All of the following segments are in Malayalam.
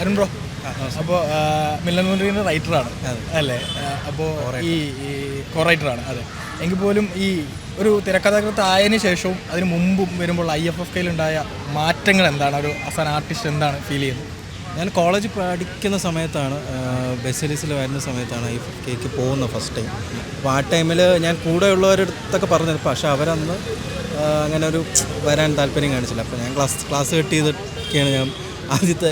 അരുൺ ബ്രോ അപ്പോൾ മില്ലൻ മുൻട്രീന്റെ റൈറ്ററാണ് അല്ലേ? അപ്പോൾ ഈ ഈ കോ റൈറ്ററാണ് അതെ. എങ്കിൽ പോലും ഈ ഒരു തിരക്കഥാകൃത്ത് ആയതിന് ശേഷവും അതിന് മുമ്പും വരുമ്പോൾ ഐ എഫ് എഫ് കെയിലുണ്ടായ മാറ്റങ്ങൾ എന്താണ്? ഒരു ആസ് ആൻ ആർട്ടിസ്റ്റ് എന്താണ് ഫീൽ ചെയ്യുന്നത്? ഞാൻ കോളേജ് പഠിക്കുന്ന സമയത്താണ് ബെസലിസിൽ വരുന്ന സമയത്താണ് ഈ കേക്ക് പോകുന്നത് ഫസ്റ്റ് ടൈം അപ്പോൾ ആ ടൈമിൽ ഞാൻ കൂടെ ഉള്ളവരടുത്തൊക്കെ പറഞ്ഞത് പക്ഷേ അവരന്ന് അങ്ങനെ ഒരു വരാൻ താല്പര്യം കാണിച്ചില്ല. അപ്പോൾ ഞാൻ ക്ലാസ് ക്ലാസ് കട്ട് ചെയ്തൊക്കെയാണ് ഞാൻ ആദ്യത്തെ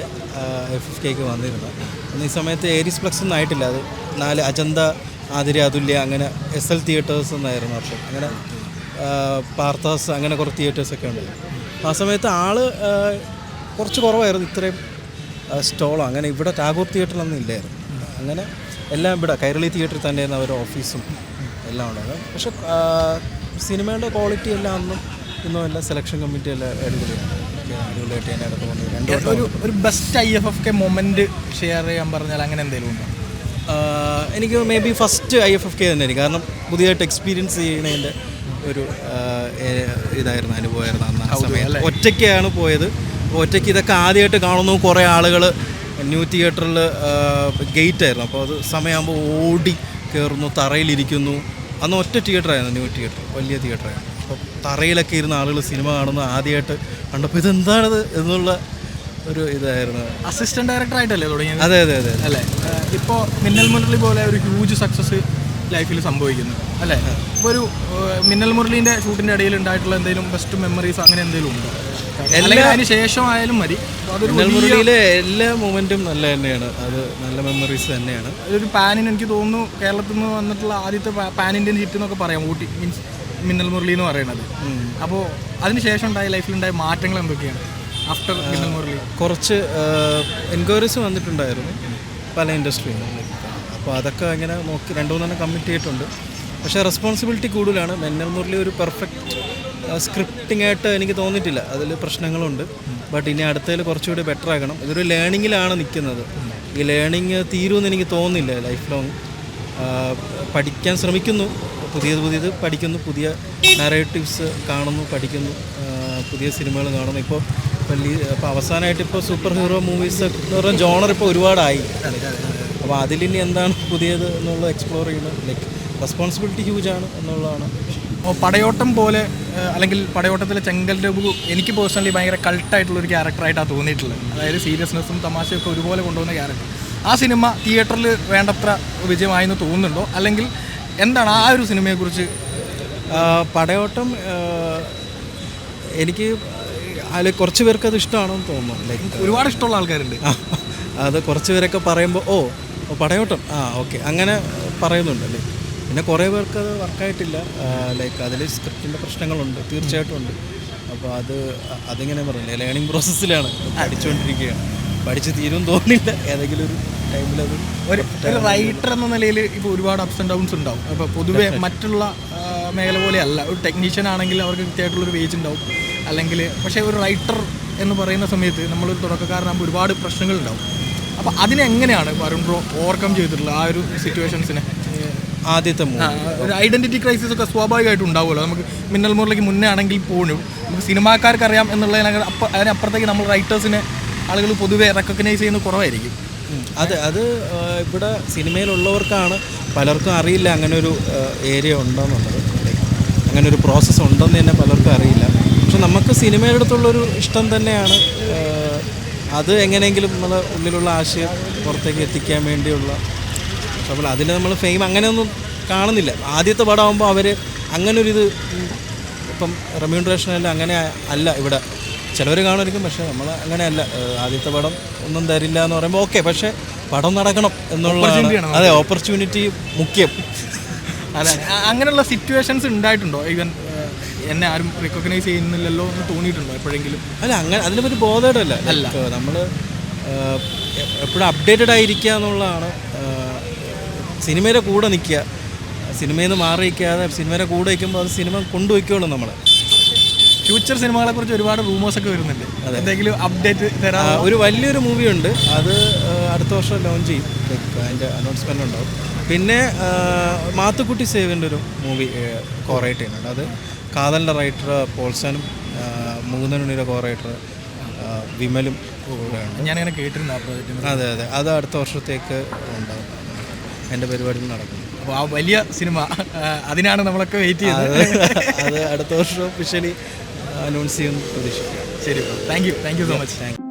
എഫ് എഫ് കെക്ക് വന്നിരുന്നത്. അന്ന് ഈ സമയത്ത് ഏരീസ് പ്ലക്സ് ഒന്നും ആയിട്ടില്ല. അത് നാല് അജന്ത ആതിര അതുല്യ അങ്ങനെ എസ് എൽ തിയേറ്റേഴ്സ് എന്നായിരുന്നു അപ്പോൾ. അങ്ങനെ പാർത്താസ് അങ്ങനെ കുറച്ച് തിയേറ്റേഴ്സൊക്കെ ഉണ്ട്. ആ സമയത്ത് ആൾ കുറച്ച് കുറവായിരുന്നു. ഇത്രയും സ്റ്റോളോ അങ്ങനെ ഇവിടെ ടാഗോർ തിയേറ്ററിലൊന്നും ഇല്ലായിരുന്നു. അങ്ങനെ എല്ലാം ഇവിടെ കൈരളി തിയേറ്ററിൽ തന്നെയായിരുന്നു അവരുടെ ഓഫീസും എല്ലാം ഉണ്ടായിരുന്നു പക്ഷെ സിനിമയുടെ ക്വാളിറ്റി എല്ലാം അന്നും ഇന്നും എല്ലാം സെലക്ഷൻ കമ്മിറ്റി എല്ലാം അടിപൊളിയാണ് അടിപൊളിയായിട്ട് രണ്ട് വട്ടം. ഒരു ഒരു best I F F K moment share ചെയ്യാൻ പറഞ്ഞാൽ അങ്ങനെ എന്തെങ്കിലും ഉണ്ടോ? എനിക്ക് maybe first I F F K തന്നെയായിരിക്കും. കാരണം പുതിയതായിട്ട് എക്സ്പീരിയൻസ് ചെയ്യണതിന്റെ ഒരു ഇതായിരുന്നു അനുഭവമായിരുന്നു അന്ന് ആ സമയത്ത്. ഒറ്റയ്ക്കാണ് പോയത്. ഒറ്റയ്ക്ക് ഇതൊക്കെ ആദ്യമായിട്ട് കാണുന്നു. കുറേ ആളുകൾ ന്യൂ തിയേറ്ററിൽ ഗേറ്റ് ആയിരുന്നു അപ്പോൾ അത് സമയമാകുമ്പോൾ ഓടി കയറുന്നു തറയിലിരിക്കുന്നു. അന്ന് ഒറ്റ തിയേറ്ററായിരുന്നു ന്യൂ തിയേറ്റർ വലിയ തിയേറ്ററായിരുന്നു അപ്പോൾ തറയിലൊക്കെ ഇരുന്ന ആളുകൾ സിനിമ കാണുന്ന ആദ്യമായിട്ട് കണ്ടപ്പോൾ ഇതെന്താണിത് എന്നുള്ള ഒരു ഇതായിരുന്നു. അസിസ്റ്റന്റ് ഡയറക്ടർ ആയിട്ടല്ലേ തുടങ്ങിയത്? അതെ അതെ അതെ അല്ലേ? ഇപ്പോൾ മിന്നൽ മുരളി പോലെ ഒരു ഹ്യൂജ് സക്സസ് ലൈഫിൽ സംഭവിക്കുന്നു. അല്ലേ? ഇപ്പോൾ ഒരു മിന്നൽ മുരളീന്റെ ഷൂട്ടിന്റെ ഇടയിൽ ഉണ്ടായിട്ടുള്ള എന്തെങ്കിലും ബെസ്റ്റ് മെമ്മറീസ് അങ്ങനെ എന്തെങ്കിലും ഉണ്ടോ? അല്ലെങ്കിൽ അതിന് ശേഷമായാലും മതി. മിന്നൽ മുരളിയിലെ എല്ലാ മൊമെന്റും നല്ല തന്നെയാണ്. അത് നല്ല മെമ്മറീസ് തന്നെയാണ്. ഒരു പാനിന് എനിക്ക് തോന്നുന്നു കേരളത്തിൽ നിന്ന് വന്നിട്ടുള്ള ആദ്യത്തെ പാൻ ഇന്ത്യൻ ഹിറ്റ് എന്നൊക്കെ പറയാം ഊട്ടി. മീൻസ് മിന്നൽ മുരളി എന്ന് പറയുന്നത് അപ്പോൾ അതിന് ശേഷം ഉണ്ടായ ലൈഫിലുണ്ടായ മാറ്റങ്ങൾ എന്തൊക്കെയാണ്? ആഫ്റ്റർ മിന്നൽ മുരളി. കുറച്ച് എൻക്വയറീസ് വന്നിട്ടുണ്ടായിരുന്നു പല ഇൻഡസ്ട്രിയിൽ അപ്പോൾ അതൊക്കെ ഇങ്ങനെ നോക്കി രണ്ടു മൂന്നെണ്ണം കമ്മിറ്റ് ചെയ്തിട്ടുണ്ട്. പക്ഷേ റെസ്പോൺസിബിലിറ്റി കൂടുതലാണ്. മിന്നൽ മുരളി ഒരു പെർഫെക്റ്റ് സ്ക്രിപ്റ്റിംഗ് ആയിട്ട് എനിക്ക് തോന്നിയിട്ടില്ല. അതിൽ പ്രശ്നങ്ങളുണ്ട്. ബട്ട് ഇനി അടുത്തതിൽ കുറച്ചുകൂടി ബെറ്റർ ആക്കണം ഇതൊരു ലേണിങ്ങിലാണ് നിൽക്കുന്നത്. ഈ ലേണിങ് തീരുമെന്ന് എനിക്ക് തോന്നുന്നില്ല ലൈഫ് ലോങ്. പഠിക്കാൻ ശ്രമിക്കുന്നു. പുതിയത് പുതിയത് പഠിക്കുന്നു പുതിയ നറേറ്റീവ്സ് കാണുന്നു പഠിക്കുന്നു പുതിയ സിനിമകൾ കാണുന്നു. ഇപ്പോൾ ഇപ്പോൾ അവസാനമായിട്ട് ഇപ്പോൾ സൂപ്പർ ഹീറോ മൂവീസ് എന്ന് പറഞ്ഞ ജോണർ ഇപ്പോൾ ഒരുപാടായി. അപ്പോൾ അതിലിനി എന്താണ് പുതിയത് എന്നുള്ളത് എക്സ്പ്ലോർ ചെയ്യുന്നത്? ലൈക്ക് റെസ്പോൺസിബിലിറ്റി ഹ്യൂജ് ആണ് എന്നുള്ളതാണ്. അപ്പോൾ പടയോട്ടം പോലെ അല്ലെങ്കിൽ പടയോട്ടത്തിലെ ചെങ്കൽ രഘു എനിക്ക് പേഴ്സണലി ഭയങ്കര കൾട്ടായിട്ടുള്ള ഒരു ക്യാരക്ടറായിട്ടാണ് തോന്നിയിട്ടുള്ളത്. അതായത് സീരിയസ്നെസ്സും തമാശയും ഒക്കെ ഒരുപോലെ കൊണ്ടുപോകുന്ന ക്യാരക്ടർ ആ സിനിമ തിയേറ്ററിൽ വേണ്ടത്ര വിജയമായെന്ന് തോന്നുന്നുണ്ടോ? അല്ലെങ്കിൽ എന്താണ് ആ ഒരു സിനിമയെക്കുറിച്ച്? പടയോട്ടം എനിക്ക് അതിൽ കുറച്ച് പേർക്ക് അത് ഇഷ്ടമാണെന്ന് തോന്നുന്നു. ലൈക്ക് ഒരുപാട് ഇഷ്ടമുള്ള ആൾക്കാരുണ്ട്. അത് കുറച്ച് പേരൊക്കെ പറയുമ്പോൾ ഓ ഓ, പടയോട്ടം. ആ ഓക്കെ. അങ്ങനെ പറയുന്നുണ്ട് അല്ലേ? പിന്നെ കുറേ പേർക്ക് അത് വർക്കായിട്ടില്ല ലൈക്ക് അതിൽ സ്ക്രിപ്റ്റിന്റെ പ്രശ്നങ്ങളുണ്ട് തീർച്ചയായിട്ടും ഉണ്ട്. അപ്പോൾ അത് അതിങ്ങനെ പറയുന്നത് ലേണിംഗ് പ്രോസസ്സിലാണ് പഠിച്ചുകൊണ്ടിരിക്കുകയാണ് പഠിച്ച് തീരും തോന്നില്ല ഏതെങ്കിലും ഒരു ടൈമിൽ അത് ഒരു റൈറ്റർ എന്ന നിലയിൽ ഇപ്പോൾ ഒരുപാട് അപ്സ് ആൻഡ് ഡൗൺസ് ഉണ്ടാവും. അപ്പോൾ പൊതുവേ മറ്റുള്ള മേഖല പോലെ അല്ല. ഒരു ടെക്നീഷ്യൻ ആണെങ്കിൽ അവർക്ക് കൃത്യമായിട്ടുള്ളൊരു വേജ് ഉണ്ടാവും. അല്ലെങ്കിൽ പക്ഷേ ഒരു റൈറ്റർ എന്ന് പറയുന്ന സമയത്ത് നമ്മളൊരു തുടക്കക്കാരനാകുമ്പോൾ ഒരുപാട് പ്രശ്നങ്ങൾ ഉണ്ടാവും. അപ്പോൾ അതിനെങ്ങനെയാണ് വരുൺ ബ്രോ ഓവർകം ചെയ്തിട്ടുള്ളത് ആ ഒരു സിറ്റുവേഷൻസിനെ ആദ്യത്തെ ഒരു ഐഡന്റിറ്റി ക്രൈസിസ് ഒക്കെ സ്വാഭാവികമായിട്ട് ഉണ്ടാവുമല്ലോ. നമുക്ക് മിന്നൽ മുറിലേക്ക് മുന്നേ ആണെങ്കിൽ പോലും നമുക്ക് സിനിമാക്കാർക്ക് അറിയാം എന്നുള്ളതിനെ അപ്പം അതിനപ്പുറത്തേക്ക് നമ്മൾ റൈറ്റേഴ്സിനെ ആളുകൾ പൊതുവേ റെക്കഗ്നൈസ് ചെയ്യുന്ന കുറവായിരിക്കും. അത് അതെ ഇവിടെ സിനിമയിലുള്ളവർക്കാണ് പലർക്കും അറിയില്ല അങ്ങനെ ഒരു ഏരിയ ഉണ്ടെന്നുള്ളത്. അങ്ങനെ ഒരു പ്രോസസ്സ് ഉണ്ടെന്ന് തന്നെ പലർക്കും അറിയില്ല. പക്ഷെ നമുക്ക് സിനിമയുടെ അടുത്തുള്ളൊരു ഇഷ്ടം തന്നെയാണ് അത് എങ്ങനെയെങ്കിലും നമ്മളെ ഉള്ളിലുള്ള ആശയം പുറത്തേക്ക് എത്തിക്കാൻ വേണ്ടിയുള്ള. നമ്മൾ അതിന് നമ്മൾ ഫെയിം അങ്ങനെയൊന്നും കാണുന്നില്ല. ആദ്യത്തെ പടമാകുമ്പോൾ അവർ അങ്ങനൊരിത് ഇപ്പം റെമ്യൂണറേഷൻ എല്ലാം അങ്ങനെ അല്ല ഇവിടെ. ചിലവർ കാണുമായിരിക്കും പക്ഷേ നമ്മൾ അങ്ങനെയല്ല. ആദ്യത്തെ പടം ഒന്നും തരില്ല എന്ന് പറയുമ്പോൾ ഓക്കെ പക്ഷേ പടം നടക്കണം എന്നുള്ള അതെ ഓപ്പർച്യൂണിറ്റി മുഖ്യം. അതെ അങ്ങനെയുള്ള സിറ്റുവേഷൻസ് ഉണ്ടായിട്ടുണ്ടോ? ഈവൻ എന്നെ ആരും റെക്കഗ്നൈസ് ചെയ്യുന്നില്ലല്ലോ എന്ന് തോന്നിയിട്ടുണ്ടോ എപ്പോഴെങ്കിലും? അല്ല അങ്ങനെ അതിനെ പറ്റി ബോധേഡല്ല അല്ല. നമ്മൾ എപ്പോഴും അപ്ഡേറ്റഡ് ആയിരിക്കുക എന്നുള്ളതാണ്. സിനിമയുടെ കൂടെ നിൽക്കുക. സിനിമയിൽ നിന്ന് മാറി നിൽക്കാതെ സിനിമയുടെ കൂടെ നിൽക്കുമ്പോൾ അത് സിനിമ കൊണ്ടുപോയിക്കോളും നമ്മളെ. ഫ്യൂച്ചർ സിനിമകളെ കുറിച്ച് ഒരുപാട് റൂമേഴ്സ് ഒക്കെ വരുന്നുണ്ട്. എന്തെങ്കിലും അപ്ഡേറ്റ് തരാം ഒരു വലിയൊരു മൂവി ഉണ്ട്. അത് അടുത്ത വർഷം ലോഞ്ച് ചെയ്യും. അതിന്റെ അനൗൺസ്മെന്റ് ഉണ്ടാവും. പിന്നെ മാത്തുക്കുട്ടി സേവിന്റെ ഒരു മൂവി കോറേറ്റ് ചെയ്യുന്നുണ്ട്. അത് കാതലിന്റെ റൈറ്റർ പോൾസനും മൂന്നനുണിയുടെ കോറേറ്റർ വിമലും ഞാനിങ്ങനെ കേട്ടിരുന്നു ആ പ്രോജക്റ്റ് അതെ അതെ. അത് അടുത്ത വർഷത്തേക്ക് ഉണ്ടാവും. എന്റെ പരിപാടി നടക്കും അപ്പോൾ ആ വലിയ സിനിമ അതിനാണ് നമ്മളൊക്കെ വെയിറ്റ് ചെയ്യുന്നത് അത്. അടുത്ത വർഷം ഒഫീഷ്യലി അനൗൺസ് ചെയ്യുമെന്ന് പ്രതീക്ഷിക്കുകയാണ്. ശരി bro. Thank you thank you so much thank